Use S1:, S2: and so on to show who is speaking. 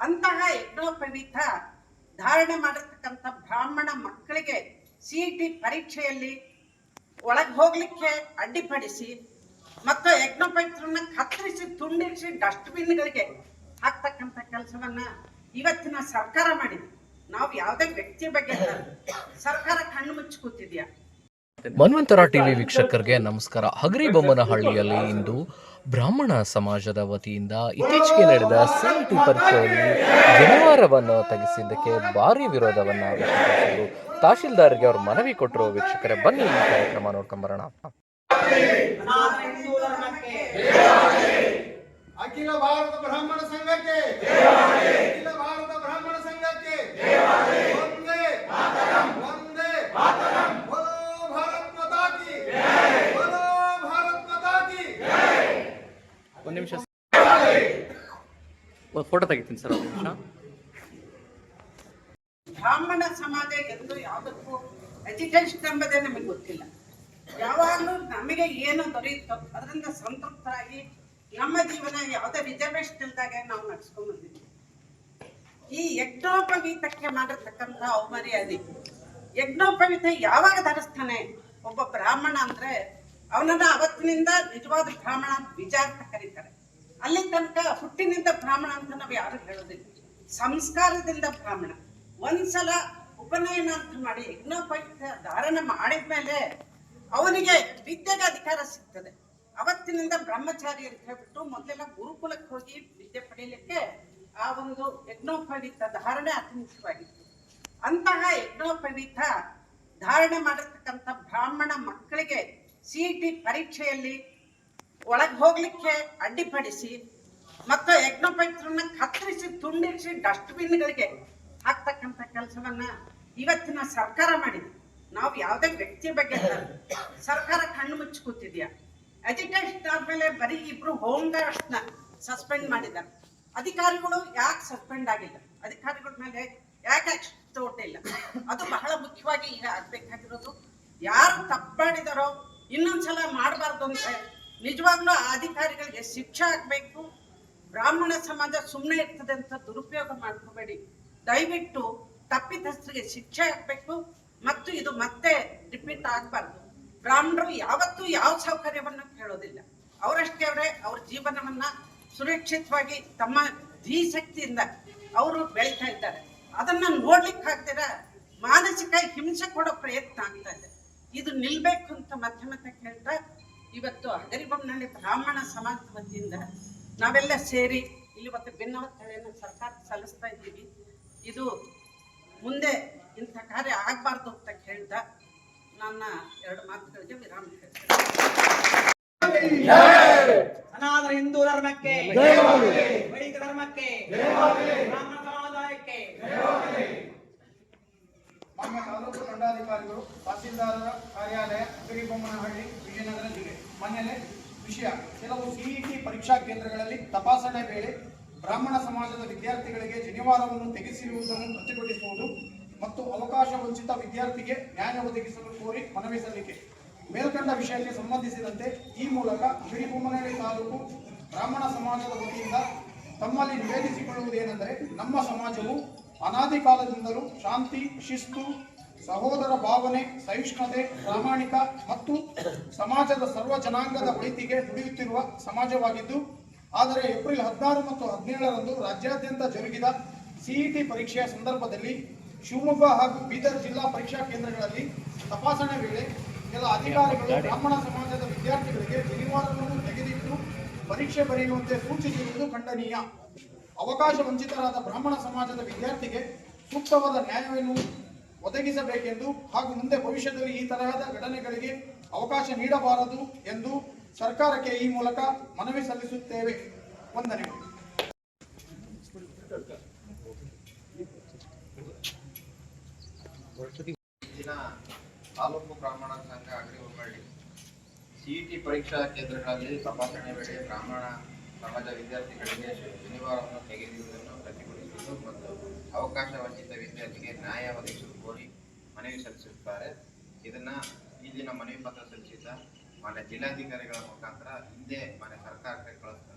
S1: ಅಂತಹ ಯಜ್ಞೋಪವೀತ ಧಾರಣೆ ಮಾಡಿರ್ತಕ್ಕಂಥ ಬ್ರಾಹ್ಮಣ ಮಕ್ಕಳಿಗೆ ಸಿ ಟಿ ಪರೀಕ್ಷೆಯಲ್ಲಿ ಒಳಗೆ ಹೋಗ್ಲಿಕ್ಕೆ ಅಡ್ಡಿಪಡಿಸಿ ಮತ್ತು ಯಜ್ಞೋಪವಿತ್ರನ್ನ ಕತ್ತರಿಸಿ, ತುಂಡಿರಿಸಿ, ಡಸ್ಟ್ಬಿನ್ಗಳಿಗೆ ಹಾಕ್ತಕ್ಕಂಥ ಕೆಲಸವನ್ನ ಇವತ್ತಿನ ಸರ್ಕಾರ ಮಾಡಿದೆ ನಾವು ಯಾವುದೇ ವ್ಯಕ್ತಿ ಬಗ್ಗೆ. ಸರ್ಕಾರ ಕಣ್ಣು ಮುಚ್ಚಿ ಕೂತಿದ್ಯಾ
S2: ಮನ್ವಂತರ ಟಿವಿ ವೀಕ್ಷಕರಿಗೆ ನಮಸ್ಕಾರ. ಹಗರಿಬೊಮ್ಮನಹಳ್ಳಿಯಲ್ಲಿ ಇಂದು ಬ್ರಾಹ್ಮಣ ಸಮಾಜದ ವತಿಯಿಂದ ಇತ್ತೀಚೆಗೆ ನಡೆದ ಸಿಇಟಿ ಪರೀಕ್ಷೆಯಲ್ಲಿ ಜನಿವಾರವನ್ನು ತೆಗೆಸಿದ್ದಕ್ಕೆ ಭಾರಿ ವಿರೋಧವನ್ನ ವ್ಯಕ್ತಪಡಿಸಿದರು. ತಹಶೀಲ್ದಾರ್ಗೆ ಅವರು ಮನವಿ ಕೊಟ್ಟರು ವೀಕ್ಷಕರೇ, ಬನ್ನಿ ಈ ಕಾರ್ಯಕ್ರಮ ನೋಡ್ಕೊಂಬರೋಣ
S3: ಅಖಿಲ ಭಾರತ ಬ್ರಾಹ್ಮಣ ಸಂಘಕ್ಕೆ. ಅಖಿಲ ಭಾರತ ಬ್ರಾಹ್ಮಣ ಸಂಘಕ್ಕೆ ಒಂದೇ ಒಂದೇ ಬೋಲೋ ಭಾರತ್ ಮಾತಾ ಕಿ ಬೋಲೋ ಭಾರತ್ ಮಾತಾ ಕಿ
S2: ಒಂದು ನಿಮಿಷ ಫೋಟೋ ತೆಗಿತೀನಿ ಸರ್ ಒಂದು ನಿಮಿಷ.
S1: ಬ್ರಾಹ್ಮಣ ಸಮಾಜ ಎಂದು ಯಾವುದಕ್ಕೂ ಎಜುಕೇಶನ್ ಎಂಬುದೇ ನಮಗೆ ಗೊತ್ತಿಲ್ಲ. ಯಾವಾಗಲೂ ನಮಗೆ ಏನು ದೊರೆಯುತ್ತೋ ಅದರಿಂದ ಸಂತೃಪ್ತರಾಗಿ ನಮ್ಮ ಜೀವನ ಯಾವುದೇ ರಿಸರ್ವೇಶನ್ ಇಲ್ದಾಗೆ ನಾವು ನಡ್ಸ್ಕೊಂಡ್ ಬಂದಿದ್ವಿ ಈ ಯಜ್ಞೋಪವೀತಕ್ಕೆ ಮಾಡಿರ್ತಕ್ಕಂಥ ಅವಮರ್ಯಾದೆ ಯಜ್ಞೋಪವೀತ ಯಾವಾಗ ಧರಿಸ್ತಾನೆ? ಒಬ್ಬ ಬ್ರಾಹ್ಮಣ ಅಂದ್ರೆ ಅವನನ್ನ ಅವತ್ತಿನಿಂದ ನಿಜವಾದ ಬ್ರಾಹ್ಮಣ ಬೀಜ ಅಂತ ಕರೀತಾರೆ. ಅಲ್ಲಿ ತನಕ ಹುಟ್ಟಿನಿಂದ ಬ್ರಾಹ್ಮಣ ಅಂತ ನಾವು ಯಾರು ಹೇಳೋದಿಲ್ಲ. ಸಂಸ್ಕಾರದಿಂದ ಬ್ರಾಹ್ಮಣ. ಒಂದ್ಸಲ ಉಪನಯನ ಅಂತ ಮಾಡಿ, ಯಜ್ಞೋಪಯುಕ್ತ ಧಾರಣ ಮಾಡಿದ್ಮೇಲೆ ಅವನಿಗೆ ವಿದ್ಯೆಗೆ ಅಧಿಕಾರ ಸಿಗ್ತದೆ. ಅವತ್ತಿನಿಂದ ಬ್ರಹ್ಮಚಾರಿ ಅಂತ ಹೇಳ್ಬಿಟ್ಟು ಮೊದಲೆಲ್ಲ ಗುರುಕುಲಕ್ಕೆ ಹೋಗಿ ವಿದ್ಯೆ ಪಡೀಲಿಕ್ಕೆ ಆ ಒಂದು ಯಜ್ಞೋಪವೀತ ಧಾರಣೆ ಅತಿಮುಖ್ಯವಾಗಿತ್ತು ಅಂತಹ ಯಜ್ಞೋಪವೀತ ಧಾರಣೆ ಮಾಡಿರ್ತಕ್ಕಂಥ ಬ್ರಾಹ್ಮಣ ಮಕ್ಕಳಿಗೆ ಸಿ ಟಿ ಪರೀಕ್ಷೆಯಲ್ಲಿ ಒಳಗೆ ಹೋಗ್ಲಿಕ್ಕೆ ಅಡ್ಡಿಪಡಿಸಿ ಮತ್ತು ಯಜ್ಞೋಪವಿತ್ರನ್ನ ಕತ್ತರಿಸಿ ತುಂಡಿರಿಸಿ ಡಸ್ಟ್ಬಿನ್ಗಳಿಗೆ ಹಾಕ್ತಕ್ಕಂಥ ಕೆಲಸವನ್ನ ಇವತ್ತಿನ ಸರ್ಕಾರ ಮಾಡಿದೆ. ನಾವು ಯಾವುದೇ ವ್ಯಕ್ತಿ ಬಗ್ಗೆ ಸರ್ಕಾರ ಕಣ್ಣು ಮುಚ್ಚಿ ಕೂತಿದ್ಯಾ? ಎಜುಕೇಶನ್ ಆದ್ಮೇಲೆ ಬರೀ ಇಬ್ರು ಹೋಮ್ ಗಾರ್ಡ್ಸ್ನ ಸಸ್ಪೆಂಡ್ ಮಾಡಿದ್ದಾರೆ ಅಧಿಕಾರಿಗಳು ಯಾಕೆ ಸಸ್ಪೆಂಡ್ ಆಗಿಲ್ಲ? ಅಧಿಕಾರಿಗಳ ಮೇಲೆ ಯಾಕೆ ಇಲ್ಲ ಅದು ಬಹಳ ಮುಖ್ಯವಾಗಿ ಈಗ ಆಗ್ಬೇಕಾಗಿರೋದು ಯಾರು ತಪ್ಪು ಮಾಡಿದಾರೋ ಇನ್ನೊಂದ್ಸಲ ಮಾಡಬಾರ್ದು ಅಂತ ನಿಜವಾಗ್ಲೂ ಅಧಿಕಾರಿಗಳಿಗೆ ಶಿಕ್ಷೆ ಆಗಬೇಕು. ಬ್ರಾಹ್ಮಣ ಸಮಾಜ ಸುಮ್ಮನೆ ಇರ್ತದೆ ಅಂತ ದುರುಪಯೋಗ ಮಾಡ್ಕೋಬೇಡಿ. ದಯವಿಟ್ಟು ತಪ್ಪಿತಸ್ಥರಿಗೆ ಶಿಕ್ಷೆ ಆಗಬೇಕು ಮತ್ತು ಇದು ಮತ್ತೆ ರಿಪೀಟ್ ಆಗಬಾರ್ದು. ಬ್ರಾಹ್ಮಣರು ಯಾವತ್ತೂ ಯಾವ ಸೌಕರ್ಯವನ್ನು ಕೇಳೋದಿಲ್ಲ. ಅವರಷ್ಟೇ ಅವರೇ, ಅವ್ರ ಜೀವನವನ್ನ ಸುರಕ್ಷಿತವಾಗಿ ತಮ್ಮ ಧೀಶಕ್ತಿಯಿಂದ ಅವರು ಬೆಳೀತಾ ಇದ್ದಾರೆ. ಅದನ್ನ ನೋಡ್ಲಿಕ್ಕೆ ಆಗ್ದಿರ ಮಾನಸಿಕ ಹಿಂಸೆ ಕೊಡೋ ಪ್ರಯತ್ನ ಆಗ್ತಾ ಇದೆ. ಇದು ನಿಲ್ಬೇಕು ಅಂತ ಮತ್ತೆ ಮತ್ತೆ ಕೇಳ್ತಾ ಇವತ್ತು ಹಗರಿಬೊಮ್ಮನಹಳ್ಳಿ ಬ್ರಾಹ್ಮಣ ಸಮಾಜದ ವತಿಯಿಂದ ನಾವೆಲ್ಲ ಸೇರಿ ಇಲ್ಲಿ ಇವತ್ತು ಭಿನ್ನವತ್ತಳೆಯನ್ನು ಸರ್ಕಾರ ಸಲ್ಲಿಸ್ತಾ ಇದ್ದೀವಿ. ಇದು ಮುಂದೆ ಇಂಥ ಕಾರ್ಯ ಆಗಬಾರ್ದು ಅಂತ ಕೇಳ್ದ ನನ್ನ ಎರಡು ಮಾತುಗಳಿಗೆ ವಿರಾಮ ಹೇಳ್ತೇನೆ.
S4: ಹಿಂದೂ ಧರ್ಮಕ್ಕೆ ಧರ್ಮಕ್ಕೆ ಬ್ರಾಹ್ಮಣ ಸಮುದಾಯಕ್ಕೆ
S3: ಮಾನ್ಯ ತಾಲೂಕು ದಂಡಾಧಿಕಾರಿಗಳು ತಹಸೀಲ್ದಾರರ ಕಾರ್ಯಾಲಯ ಹಗರಿಬೊಮ್ಮನಹಳ್ಳಿ ವಿಜಯನಗರ ಮನೆಯಲ್ಲೇ ವಿಷಯ. ಕೆಲವು ಸಿಇಟಿ ಪರೀಕ್ಷಾ ಕೇಂದ್ರಗಳಲ್ಲಿ ತಪಾಸಣೆ ವೇಳೆ ಬ್ರಾಹ್ಮಣ ಸಮಾಜದ ವಿದ್ಯಾರ್ಥಿಗಳಿಗೆ ಜನಿವಾರವನ್ನು ತೆಗೆಸಿರುವುದನ್ನು ಪ್ರತಿಭಟಿಸುವುದು ಮತ್ತು ಅವಕಾಶ ವಂಚಿತ ವಿದ್ಯಾರ್ಥಿಗೆ ನ್ಯಾಯ ಒದಗಿಸಲು ಕೋರಿ ಮನವಿ ಸಲ್ಲಿಕೆ. ಮೇಲ್ಕಂಡ ವಿಷಯಕ್ಕೆ ಸಂಬಂಧಿಸಿದಂತೆ ಈ ಮೂಲಕ ಹಗರಿಬೊಮ್ಮನಹಳ್ಳಿ ತಾಲೂಕು ಬ್ರಾಹ್ಮಣ ಸಮಾಜದ ವತಿಯಿಂದ ತಮ್ಮಲ್ಲಿ ನಿವೇದಿಸಿಕೊಳ್ಳುವುದೇನೆಂದರೆ ನಮ್ಮ ಸಮಾಜವು ಅನಾದಿ ಕಾಲದಿಂದಲೂ ಶಾಂತಿ, ಶಿಸ್ತು ಸಹೋದರ ಭಾವನೆ ಸಹಿಷ್ಣುತೆ ಪ್ರಾಮಾಣಿಕ ಮತ್ತು ಸಮಾಜದ ಸರ್ವ ಜನಾಂಗದ ಒಳಿತಿಗೆ ದುಡಿಯುತ್ತಿರುವ ಸಮಾಜವಾಗಿದ್ದು ಆದರೆ ಏಪ್ರಿಲ್ ಹದಿನಾರು ಮತ್ತು ಹದಿನೇಳರಂದು ರಾಜ್ಯಾದ್ಯಂತ ಜರುಗಿದ ಸಿಇಟಿ ಪರೀಕ್ಷೆಯ ಸಂದರ್ಭದಲ್ಲಿ ಶಿವಮೊಗ್ಗ ಹಾಗೂ ಬೀದರ್ ಜಿಲ್ಲಾ ಪರೀಕ್ಷಾ ಕೇಂದ್ರಗಳಲ್ಲಿ ತಪಾಸಣೆ ವೇಳೆ ಕೆಲ ಅಧಿಕಾರಿಗಳು ಬ್ರಾಹ್ಮಣ ಸಮಾಜದ ವಿದ್ಯಾರ್ಥಿಗಳಿಗೆ ಜನಿವಾರವನ್ನು ತೆಗೆದಿಟ್ಟು ಪರೀಕ್ಷೆ ಬರೆಯುವಂತೆ ಸೂಚಿಸಿರುವುದು ಖಂಡನೀಯ. ಅವಕಾಶ ವಂಚಿತರಾದ ಬ್ರಾಹ್ಮಣ ಸಮಾಜದ ವಿದ್ಯಾರ್ಥಿಗೆ ಸೂಕ್ತವಾದ ನ್ಯಾಯವನ್ನು ಒದಗಿಸಬೇಕೆಂದು ಹಾಗೂ ಮುಂದೆ ಭವಿಷ್ಯದಲ್ಲಿ ಈ ತರಹದ ಘಟನೆಗಳಿಗೆ ಅವಕಾಶ ನೀಡಬಾರದು ಎಂದು ಸರ್ಕಾರಕ್ಕೆ ಈ ಮೂಲಕ ಮನವಿ ಸಲ್ಲಿಸುತ್ತೇವೆ. ವಂದನೆಗಳು.
S5: ತಾಲೂಕು ಬ್ರಾಹ್ಮಣ ಸಂಘ ಅಗ್ರಿಬೊಮ್ಮಳ್ಳಿ ಸಿಇಟಿ ಪರೀಕ್ಷಾ ಕೇಂದ್ರಗಳಲ್ಲಿ ತಪಾಸಣೆ ವೇಳೆ ಬ್ರಾಹ್ಮಣ, ಸಮಾಜ ವಿದ್ಯಾರ್ಥಿಗಳಿಗೆ ಶನಿವಾರವನ್ನು ತೆಗೆದಿರುವುದನ್ನು ಮತ್ತು ಅವಕಾಶ ವಂಚಿತ ವಿದ್ಯಾರ್ಥಿಗೆ ನ್ಯಾಯ ಒದಗಿಸಲು ಕೋರಿ ಮನವಿ ಸಲ್ಲಿಸುತ್ತಾರೆ. ಇದನ್ನ ಇಲ್ಲಿನ ಮನವಿ ಪತ್ರ ಸಲ್ಲಿಸಿದ ಮಾನ್ಯ ಜಿಲ್ಲಾಧಿಕಾರಿಗಳ ಮುಖಾಂತರ ಹಿಂದೆ ಮಾನ್ಯ ಸರ್ಕಾರಕ್ಕೆ ಕಳಿಸ್ತಾರೆ.